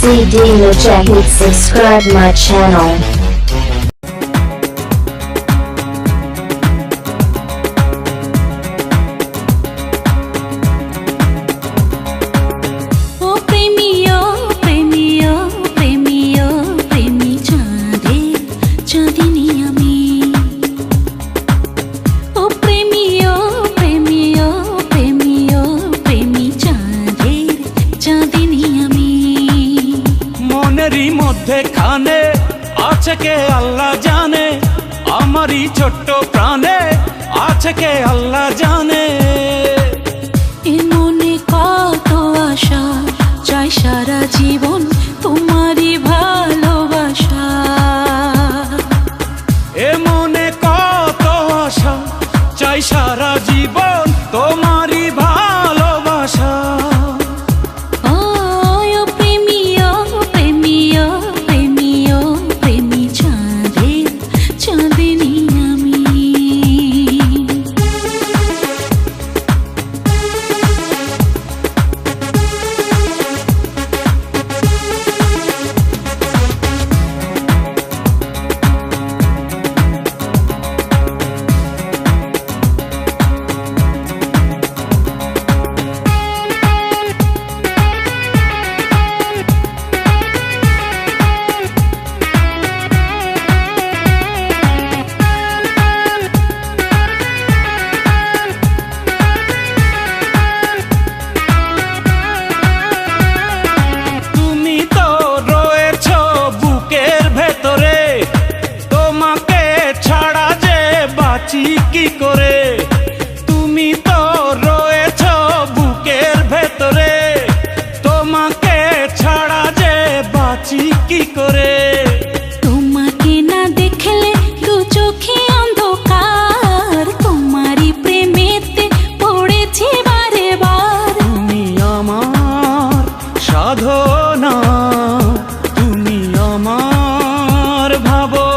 CD Legit. Subscribe my channel. সেখানে আছে কে আল্লাহ জানে? আমারই ছোট্ট প্রাণে আছে কে আল্লাহ জানে? আমার ভাবো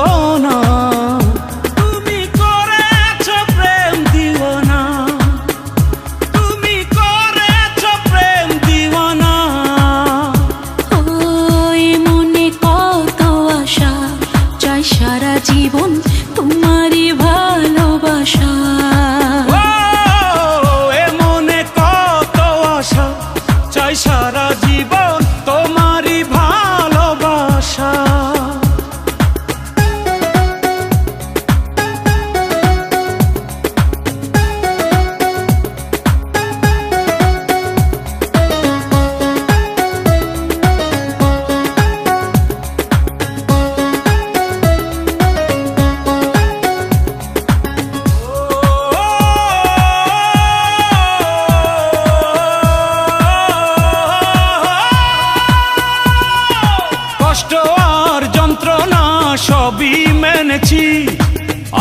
এনেছি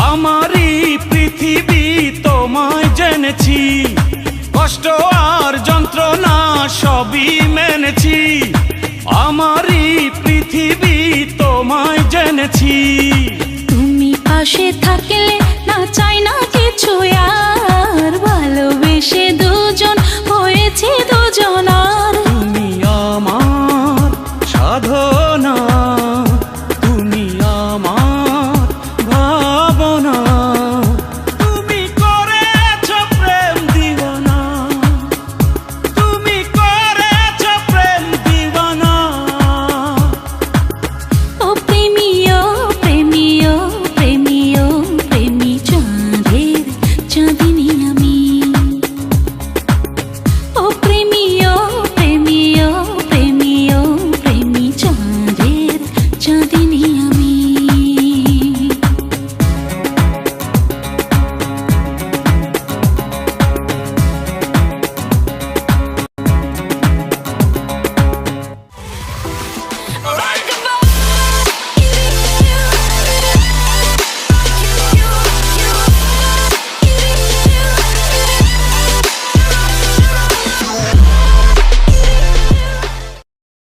আমারই পৃথিবী তোমায় জেনেছি। কষ্ট আর যন্ত্রণা সবই মেনেছি, আমারই পৃথিবী তোমায় জেনেছি। তুমি পাশে থাকলে दुनिया